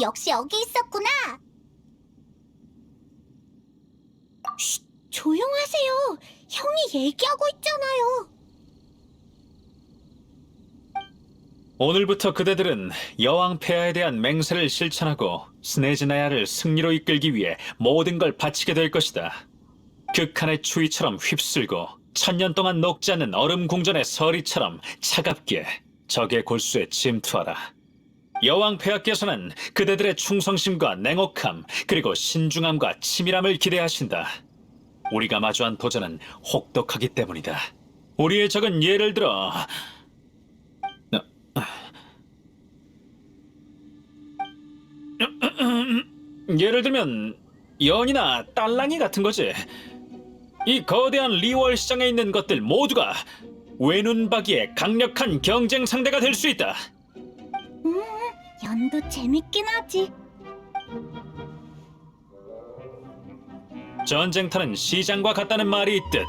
역시 여기 있었구나. 쉿, 조용하세요. 형이 얘기하고 있잖아요. 오늘부터 그대들은 여왕 폐하에 대한 맹세를 실천하고 스네즈나야를 승리로 이끌기 위해 모든 걸 바치게 될 것이다. 극한의 추위처럼 휩쓸고 천년 동안 녹지 않는 얼음 궁전의 서리처럼 차갑게 적의 골수에 침투하라. 여왕 폐하께서는 그대들의 충성심과 냉혹함 그리고 신중함과 치밀함을 기대하신다. 우리가 마주한 도전은 혹독하기 때문이다. 우리의 적은 예를 들어 예를 들면 연이나 딸랑이 같은 거지. 이 거대한 리월 시장에 있는 것들 모두가 외눈박이의 강력한 경쟁 상대가 될 수 있다. 음, 연도 재밌긴 하지. 전쟁터는 시장과 같다는 말이 있듯.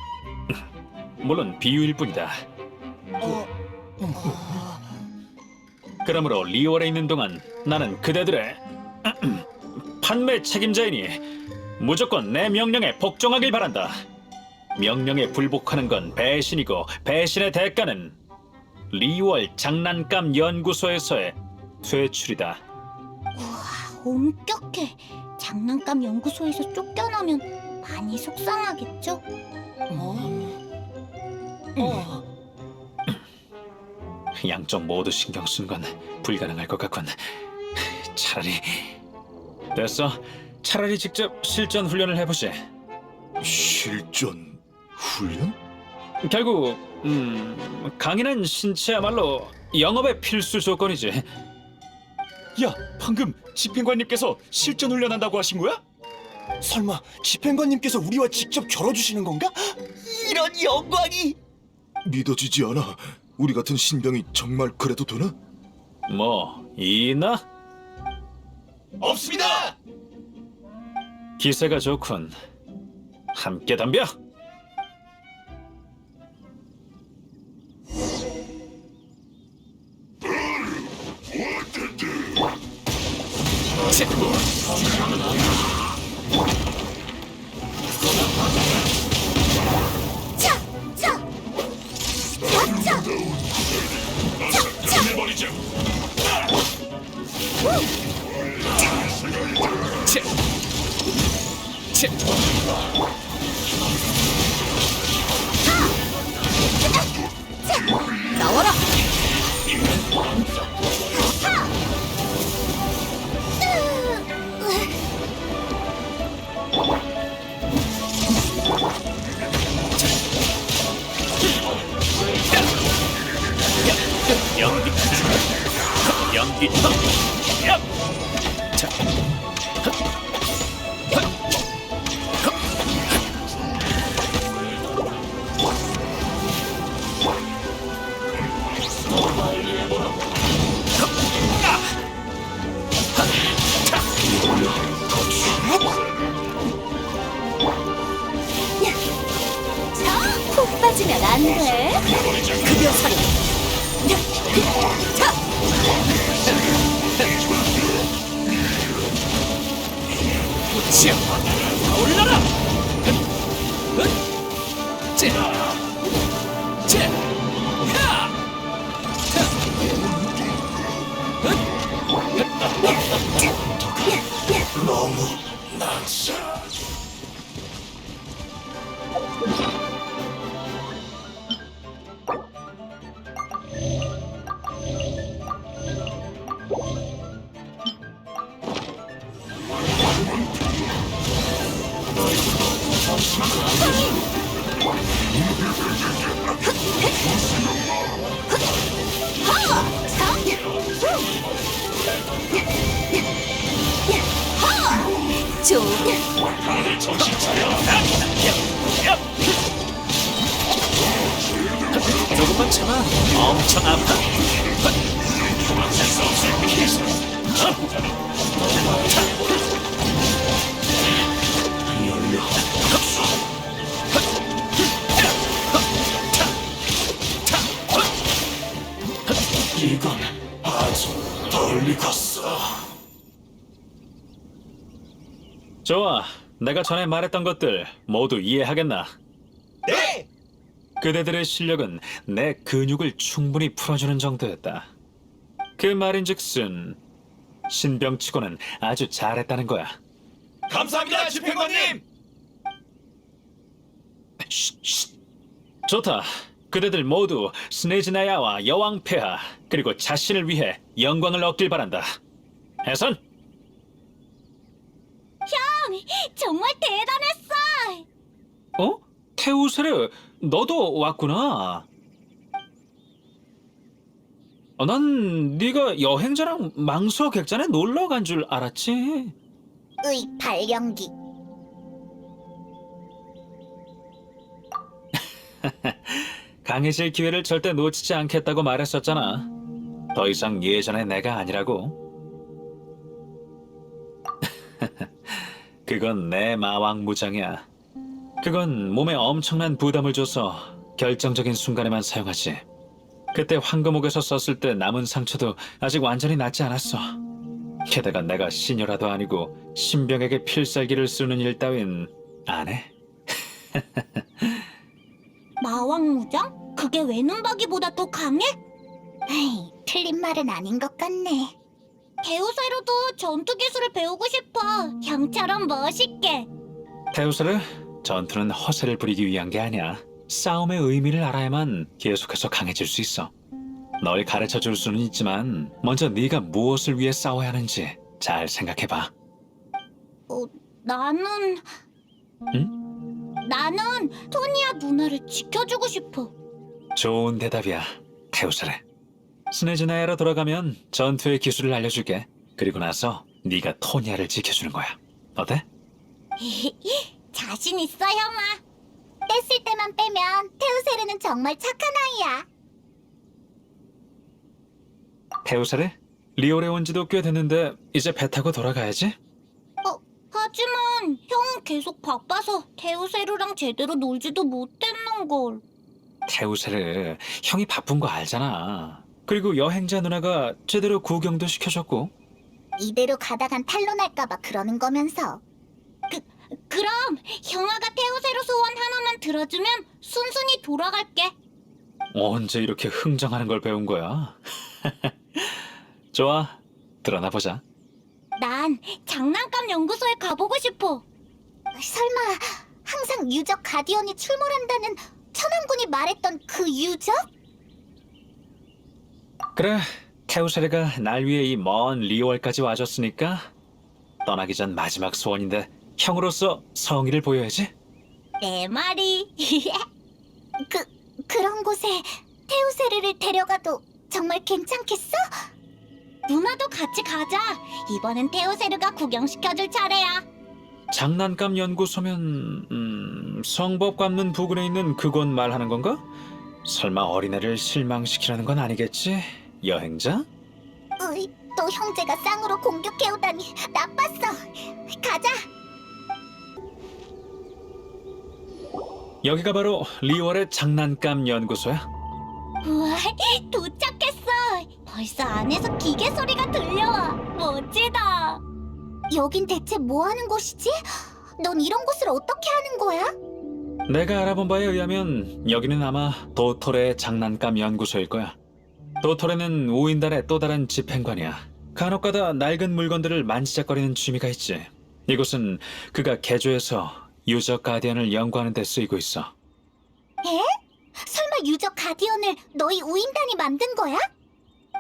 물론 비유일 뿐이다. 그러므로 리월에 있는 동안 나는 그대들의 판매 책임자이니 무조건 내 명령에 복종하길 바란다. 명령에 불복하는 건 배신이고 배신의 대가는 리월 장난감 연구소에서의 퇴출이다. 엄격해. 장난감 연구소에서 쫓겨나면 많이 속상하겠죠? 양쪽 모두 신경 쓴 건 불가능할 것 같군. 차라리 됐어. 차라리 직접 실전 훈련을 해보지. 실전 훈련? 결국 음, 강인한 신체야말로 영업의 필수 조건이지. 야, 방금 집행관님께서 실전 훈련한다고 하신 거야? 설마 집행관님께서 우리와 직접 겨뤄주시는 건가? 이런 영광이! 믿어지지 않아. 우리 같은 신병이 정말 그래도 되나? 뭐 이나 없습니다! 기세가 좋군. 함께 덤벼. 나와라! 푹 빠지면 안 돼. 급여 살인. 지어 올라라 제 제. 야! 좀. 조금만 참아 엄청 아파 이건 아주 멀리 갔어. 좋아. 내가 전에 말했던 것들 모두 이해하겠나? 네! 그대들의 실력은 내 근육을 충분히 풀어주는 정도였다. 그 말인즉슨 신병치고는 아주 잘했다는 거야. 감사합니다, 집행관님! 좋다. 그대들 모두 스네즈나야와 여왕 폐하 그리고 자신을 위해 영광을 얻길 바란다. 해선 정말 대단했어. 어? 테우세르, 너도 왔구나. 어, 난 네가 여행자랑 망소 객잔에 놀러 간 줄 알았지. 의 발연기. 강해질 기회를 절대 놓치지 않겠다고 말했었잖아. 더 이상 예전의 내가 아니라고. 그건 내 마왕 무장이야. 그건 몸에 엄청난 부담을 줘서 결정적인 순간에만 사용하지. 그때 황금옥에서 썼을 때 남은 상처도 아직 완전히 낫지 않았어. 게다가 내가 시녀라도 아니고 신병에게 필살기를 쓰는 일 따윈 안 해. 마왕무장? 그게 외눈박이보다 더 강해? 에이, 틀린 말은 아닌 것 같네. 배우사로도 전투 기술을 배우고 싶어. 형처럼 멋있게. 테우스르, 전투는 허세를 부리기 위한 게 아니야. 싸움의 의미를 알아야만 계속해서 강해질 수 있어. 널 가르쳐 줄 수는 있지만 먼저 네가 무엇을 위해 싸워야 하는지 잘 생각해 봐. 어, 나는... 응? 나는 토니아 누나를 지켜주고 싶어. 좋은 대답이야, 테우스르. 스네즈나야로 돌아가면 전투의 기술을 알려줄게. 그리고 나서 네가 토니아를 지켜주는 거야. 어때? 자신 있어, 형아. 뺐을 때만 빼면 테우세르는 정말 착한 아이야. 테우스르, 리오레 온 지도 꽤 됐는데 이제 배 타고 돌아가야지. 어, 하지만 형은 계속 바빠서 테우세르랑 제대로 놀지도 못했는걸. 테우세르, 형이 바쁜 거 알잖아. 그리고 여행자 누나가 제대로 구경도 시켜줬고. 이대로 가다간 탄로날까봐 그러는 거면서. 그, 그럼 형아가 테우세르 소원 하나만 들어주면 순순히 돌아갈게. 언제 이렇게 흥정하는 걸 배운 거야? 좋아, 드러나 보자. 난 장난감 연구소에 가보고 싶어. 설마 항상 유적 가디언이 출몰한다는 천왕군이 말했던 그 유적? 그래, 테우세르가 날 위해 이 먼 리월까지 와줬으니까 떠나기 전 마지막 소원인데 형으로서 성의를 보여야지. 내 말이. 그 그런 곳에 테우세르를 데려가도 정말 괜찮겠어? 누나도 같이 가자. 이번엔 테우세르가 구경시켜줄 차례야. 장난감 연구소면 음, 성법 관문 부근에 있는 그곳 말하는 건가? 설마 어린애를 실망시키려는 건 아니겠지? 여행자? 으이, 또 형제가 쌍으로 공격해오다니 나빴어. 가자. 여기가 바로 리월의 장난감 연구소야. 우와, 도착했어. 벌써 안에서 기계 소리가 들려와. 멋지다. 여긴 대체 뭐 하는 곳이지? 넌 이런 곳을 어떻게 하는 거야? 내가 알아본 바에 의하면 여기는 아마 도토레의 장난감 연구소일 거야. 도토레는 우인단의 또 다른 집행관이야. 간혹가다 낡은 물건들을 만지작거리는 취미가 있지. 이곳은 그가 개조해서 유적 가디언을 연구하는 데 쓰이고 있어. 설마 유적 가디언을 너희 우인단이 만든 거야?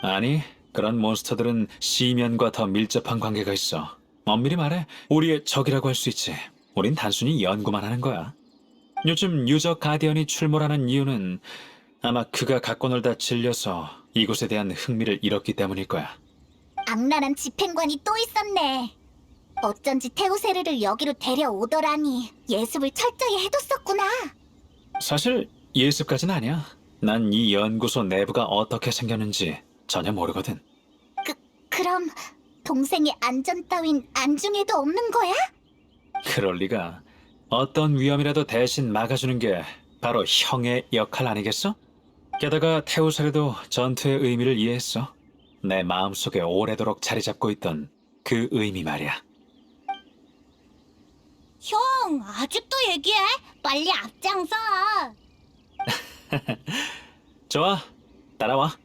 아니, 그런 몬스터들은 시면과 더 밀접한 관계가 있어. 엄밀히 말해 우리의 적이라고 할 수 있지. 우린 단순히 연구만 하는 거야. 요즘 유적 가디언이 출몰하는 이유는 아마 그가 갖고 놀다 질려서 이곳에 대한 흥미를 잃었기 때문일 거야. 악랄한 집행관이 또 있었네. 어쩐지 테우세르를 여기로 데려오더라니 예습을 철저히 해뒀었구나. 사실 예습까진 아니야. 난 이 연구소 내부가 어떻게 생겼는지 전혀 모르거든. 그럼 동생의 안전 따윈 안중에도 없는 거야? 그럴 리가. 어떤 위험이라도 대신 막아주는 게 바로 형의 역할 아니겠어? 게다가 테우사르도 전투의 의미를 이해했어. 내 마음속에 오래도록 자리 잡고 있던 그 의미 말이야. 형, 아직도 얘기해? 빨리 앞장서. 좋아, 따라와.